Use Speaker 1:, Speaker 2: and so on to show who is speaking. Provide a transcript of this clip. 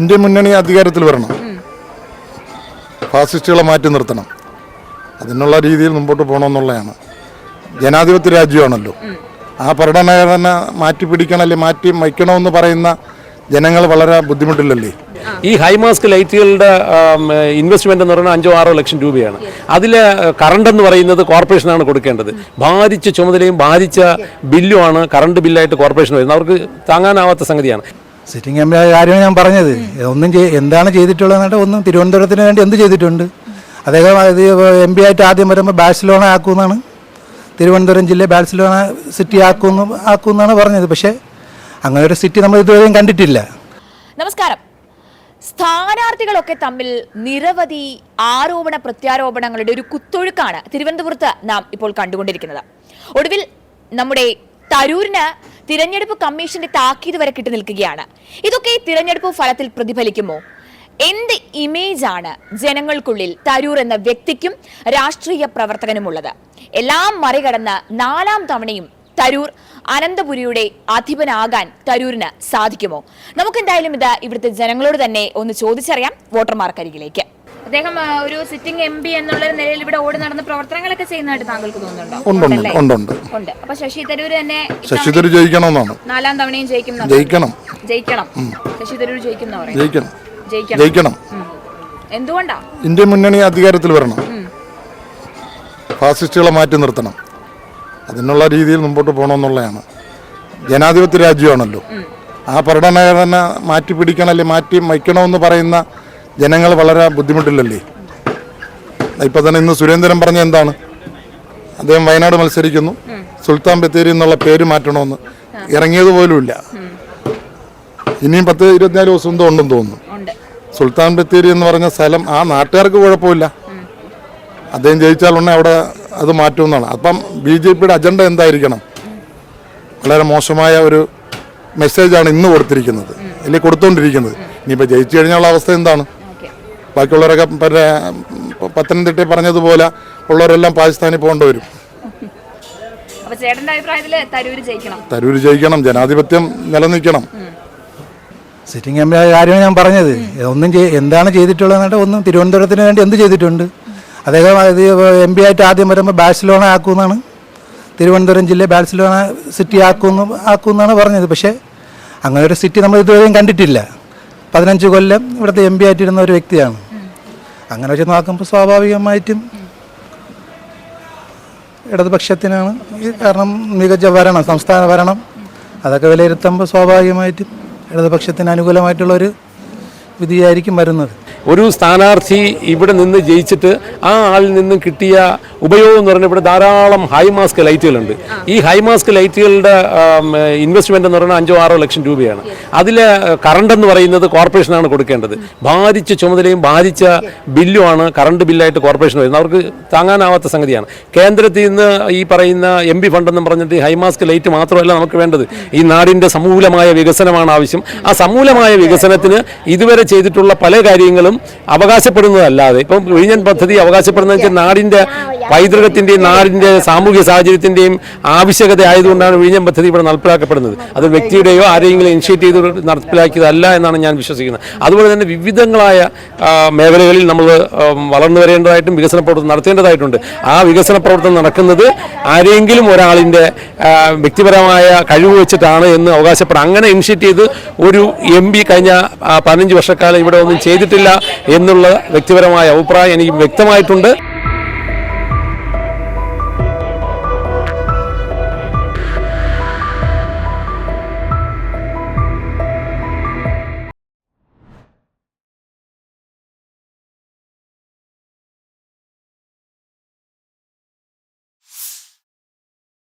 Speaker 1: India മുന്നണി അധികാരത്തിൽ വരണം. ഫാസിസ്റ്റുകളെ മാറ്റി നിർത്തണം. അതിനുള്ള രീതിയിൽ മുമ്പോട്ട് പോകണമെന്നുള്ളതാണ്. ജനാധിപത്യ രാജ്യമാണല്ലോ. ആ ഭരണഘടന മാറ്റി പിടിക്കണം അല്ലെ മാറ്റി വയ്ക്കണമെന്ന് പറയുന്ന ജനങ്ങൾ വളരെ ബുദ്ധിമുട്ടില്ലല്ലേ?
Speaker 2: ഈ ഹൈമാസ്ക് ലൈറ്റുകളുടെ ഇൻവെസ്റ്റ്മെന്റ് എന്ന് പറയുന്നത് അഞ്ചോ ആറോ ലക്ഷം രൂപയാണ്. അതിൽ കറണ്ട് എന്ന് പറയുന്നത് കോർപ്പറേഷനാണ് കൊടുക്കേണ്ടത്. ബാധിച്ച ചുമതലയും ബാധിച്ച ബില്ലുമാണ് കറണ്ട് ബില്ലായിട്ട് കോർപ്പറേഷൻ വരുന്നത്. അവർക്ക് താങ്ങാനാവാത്ത സംഗതിയാണ്.
Speaker 3: സിറ്റിംഗ് എം ആയ കാര്യമാണ് ഞാൻ പറഞ്ഞത്. ഒന്നും എന്താണ് ചെയ്തിട്ടുള്ളതെന്നിട്ട് ഒന്നും തിരുവനന്തപുരത്തിന് വേണ്ടി എന്ത് ചെയ്തിട്ടുണ്ട്? അദ്ദേഹം ഇത് എം പി ആയിട്ട് ആദ്യം വരുമ്പോൾ ബാഴ്സലോണ ആക്കുമെന്നാണ് തിരുവനന്തപുരം ജില്ല ബാഴ്സലോണ സിറ്റി ആക്കുമെന്ന് ആക്കുമെന്നാണ് പറഞ്ഞത്. പക്ഷേ അങ്ങനെ ഒരു സിറ്റി നമ്മൾ ഇതുവരെയും കണ്ടിട്ടില്ല.
Speaker 4: നമസ്കാരം. സ്ഥാനാർത്ഥികളൊക്കെ തമ്മിൽ നിരവധി ആരോപണ പ്രത്യാരോപണങ്ങളുടെ ഒരു കുത്തൊഴുക്കാണ് തിരുവനന്തപുരത്ത് നാം ഇപ്പോൾ കണ്ടുകൊണ്ടിരിക്കുന്നത്. ഒടുവിൽ നമ്മുടെ തരൂരിന് തിരഞ്ഞെടുപ്പ് കമ്മീഷന്റെ താക്കീത് വരെ കിട്ടി നിൽക്കുകയാണ്. ഇതൊക്കെ തിരഞ്ഞെടുപ്പ് ഫലത്തിൽ പ്രതിഫലിക്കുമോ? എന്ത് ഇമേജ് ആണ് ജനങ്ങൾക്കുള്ളിൽ തരൂർ എന്ന വ്യക്തിക്കും രാഷ്ട്രീയ പ്രവർത്തകനുമുള്ളത്? എല്ലാം മറികടന്ന് നാലാം തവണയും തരൂർ അനന്തപുരിയുടെ അധിപനാകാൻ തരൂരിന് സാധിക്കുമോ? നമുക്കെന്തായാലും ഇത് ഇവിടുത്തെ ജനങ്ങളോട് തന്നെ ഒന്ന് ചോദിച്ചറിയാം വോട്ടർമാർക്കരികിലേക്ക്. അദ്ദേഹം ഒരു സിറ്റിംഗ് എം പി എന്നുള്ള നിലയിൽ ഇവിടെ ഓടി നടന്ന് പ്രവർത്തനങ്ങളൊക്കെ ചെയ്യുന്നതായിട്ട് താങ്കൾക്ക് തോന്നുന്നുണ്ടോ? ഉണ്ട് അപ്പൊ ശശി തരൂർ തന്നെ
Speaker 1: ശശി തരൂർ ജയിക്കണമെന്നാണ്.
Speaker 4: നാലാം തവണയും ജയിക്കും
Speaker 1: ജയിക്കണം.
Speaker 4: ജയിക്കണം. ശശി തരൂർ ജയിക്കുന്ന
Speaker 1: ജയിക്കണം.
Speaker 4: ജയിക്കണം. എന്തുകൊണ്ടാ?
Speaker 1: ഇന്ത്യ മുന്നണി അധികാരത്തിൽ വരണം. ഫാസിസ്റ്റുകളെ മാറ്റി നിർത്തണം. അതിനുള്ള രീതിയിൽ മുമ്പോട്ട് പോകണമെന്നുള്ളതാണ്. ജനാധിപത്യ രാജ്യമാണല്ലോ. ആ ഭരണഘടന മാറ്റി പിടിക്കണം അല്ലെങ്കിൽ മാറ്റി വയ്ക്കണമെന്ന് പറയുന്ന ജനങ്ങൾ വളരെ ബുദ്ധിമുട്ടില്ലല്ലേ? ഇപ്പം തന്നെ ഇന്ന് സുരേന്ദ്രൻ പറഞ്ഞ എന്താണ്? അദ്ദേഹം വയനാട് മത്സരിക്കുന്നു. സുൽത്താൻ ബത്തേരി എന്നുള്ള പേര് മാറ്റണമെന്ന്. ഇറങ്ങിയത് പോലുമില്ല ഇനിയും പത്ത് ഇരുപത്തിനാല് ദിവസം എന്തോ ഉണ്ടെന്ന് തോന്നുന്നു. സുൽത്താൻ ബത്തേരി എന്ന് പറഞ്ഞ സ്ഥലം ആ നാട്ടുകാർക്ക് കുഴപ്പമില്ല. അദ്ദേഹം ജയിച്ചാൽ ഉടനെ അവിടെ അത് മാറ്റുമെന്നാണ്. അപ്പം ബി ജെ പിയുടെ അജണ്ട എന്തായിരിക്കണം? വളരെ മോശമായ ഒരു മെസ്സേജാണ് ഇന്ന് കൊടുത്തിരിക്കുന്നത്. അല്ലെങ്കിൽ കൊടുത്തുകൊണ്ടിരിക്കുന്നത് ഇനിയിപ്പോൾ ജയിച്ചു കഴിഞ്ഞുള്ള അവസ്ഥ എന്താണ്? ബാക്കിയുള്ളവരൊക്കെ പിന്നെ പത്തനംതിട്ടയിൽ പറഞ്ഞതുപോലെ ഉള്ളവരെല്ലാം പാകിസ്ഥാനിൽ പോകേണ്ടി വരും.
Speaker 4: തരൂര് ജയിക്കണം.
Speaker 1: തരൂർ ജയിക്കണം ജനാധിപത്യം നിലനിൽക്കണം.
Speaker 3: സിറ്റിംഗ് എം കാര്യമാണ് ഞാൻ പറഞ്ഞത്. ഒന്നും എന്താണ് ചെയ്തിട്ടുള്ളതെന്നിട്ട് ഒന്നും തിരുവനന്തപുരത്തിന് വേണ്ടി എന്ത് ചെയ്തിട്ടുണ്ട്? അദ്ദേഹം ഇത് എം പി ആയിട്ട് ആദ്യം വരുമ്പോൾ ബാഴ്സലോണ ആക്കുമെന്നാണ്. തിരുവനന്തപുരം ജില്ല ബാഴ്സലോണ സിറ്റി ആക്കുമെന്ന് ആക്കുമെന്നാണ് പറഞ്ഞത്. പക്ഷേ അങ്ങനെ ഒരു സിറ്റി നമ്മൾ ഇതുവരെയും കണ്ടിട്ടില്ല. പതിനഞ്ച് കൊല്ലം ഇവിടുത്തെ എം പി ആയിട്ടിരുന്ന ഒരു വ്യക്തിയാണ്. അങ്ങനെ വെച്ച് നോക്കുമ്പോൾ സ്വാഭാവികമായിട്ടും ഇടതുപക്ഷത്തിനാണ് ഈ കാരണം മികച്ച ഭരണം സംസ്ഥാന ഭരണം. അതൊക്കെ വിലയിരുത്തുമ്പോൾ സ്വാഭാവികമായിട്ടും ഇടതുപക്ഷത്തിന് അനുകൂലമായിട്ടുള്ളൊരു വിധിയായിരിക്കും വരുന്നത്.
Speaker 2: ഒരു സ്ഥാനാർത്ഥി ഇവിടെ നിന്ന് ജയിച്ചിട്ട് ആ ആളിൽ നിന്നും കിട്ടിയ ഉപയോഗം എന്ന് പറഞ്ഞാൽ ഇവിടെ ധാരാളം ഹൈ മാസ്ക് ലൈറ്റുകളുണ്ട് ഈ ഹൈ മാസ്ക് ലൈറ്റുകളുടെ ഇൻവെസ്റ്റ്മെന്റ് എന്ന് പറഞ്ഞാൽ അഞ്ചോ ആറോ ലക്ഷം രൂപയാണ്. അതിൽ കറണ്ട് എന്ന് പറയുന്നത് കോർപ്പറേഷനാണ് കൊടുക്കേണ്ടത്. ഭാരിച്ച ചുമതലയും ഭാരിച്ച ബില്ലുമാണ് കറണ്ട് ബില്ലായിട്ട് കോർപ്പറേഷൻ വരുന്നത്. അവർക്ക് താങ്ങാനാവാത്ത സംഗതിയാണ്. കേന്ദ്രത്തിൽ നിന്ന് ഈ പറയുന്ന എം പി ഫണ്ട് എന്ന് പറഞ്ഞിട്ട് ഹൈ മാസ്ക് ലൈറ്റ് മാത്രമല്ല നമുക്ക് വേണ്ടത്. ഈ നാടിന്റെ സമൂലമായ വികസനമാണ് ആവശ്യം. ആ സമൂലമായ വികസനത്തിന് ഇതുവരെ ചെയ്തിട്ടുള്ള പല കാര്യങ്ങളും അവകാശപ്പെടുന്നതല്ലാതെ ഇപ്പം വിഴിഞ്ഞൻ പദ്ധതി അവകാശപ്പെടുന്നതെന്ന് വെച്ചാൽ നാടിന്റെ പൈതൃകത്തിന്റെയും നാടിന്റെ സാമൂഹ്യ സാഹചര്യത്തിന്റെയും ആവശ്യകത ആയതുകൊണ്ടാണ് വിഴിഞ്ഞം പദ്ധതി ഇവിടെ നടപ്പിലാക്കപ്പെടുന്നത്. അത് വ്യക്തിയുടെയോ ആരെങ്കിലും ഇനിഷ്യേറ്റ് ചെയ്ത് നടപ്പിലാക്കിയതല്ല എന്നാണ് ഞാൻ വിശ്വസിക്കുന്നത്. അതുപോലെ തന്നെ വിവിധങ്ങളായ മേഖലകളിൽ നമ്മൾ വളർന്നു വരേണ്ടതായിട്ടും വികസന പ്രവർത്തനം നടത്തേണ്ടതായിട്ടുണ്ട്. ആ വികസന പ്രവർത്തനം നടക്കുന്നത് ആരെങ്കിലും ഒരാളിന്റെ വ്യക്തിപരമായ കഴിവ് വെച്ചിട്ടാണ് എന്ന് അവകാശപ്പെടാം. അങ്ങനെ ഇനിഷ്യേറ്റ് ചെയ്ത് ഒരു എം പി കഴിഞ്ഞ പതിനഞ്ച് വർഷക്കാലം ഇവിടെ ഒന്നും ചെയ്തിട്ടില്ല എന്നുള്ള വ്യക്തിപരമായ അഭിപ്രായം എനിക്ക് വ്യക്തമായിട്ടുണ്ട്.